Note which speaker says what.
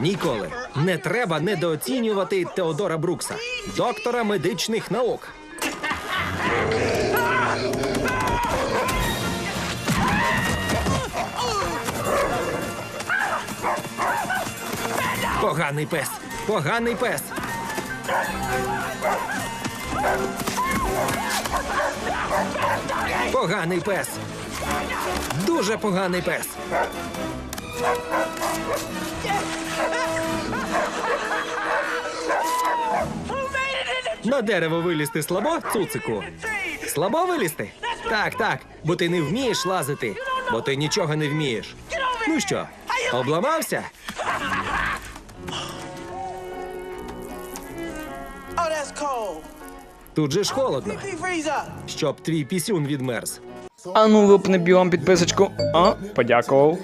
Speaker 1: Ніколи не треба недооцінювати Теодора Брукса, доктора медичних наук. Поганий пес. Поганий пес. Поганий пес. Дуже поганий пес. На дерево вилізти слабо, цуцику. Слабо вилізти? Так, так, бо ти не вмієш лазити, бо ти нічого не вмієш. Ну що, обламався?
Speaker 2: Oh.
Speaker 1: Тут же ж холодно, щоб твій пісюн відмерз.
Speaker 3: А ну лупни бігом підписочку. А, подякував.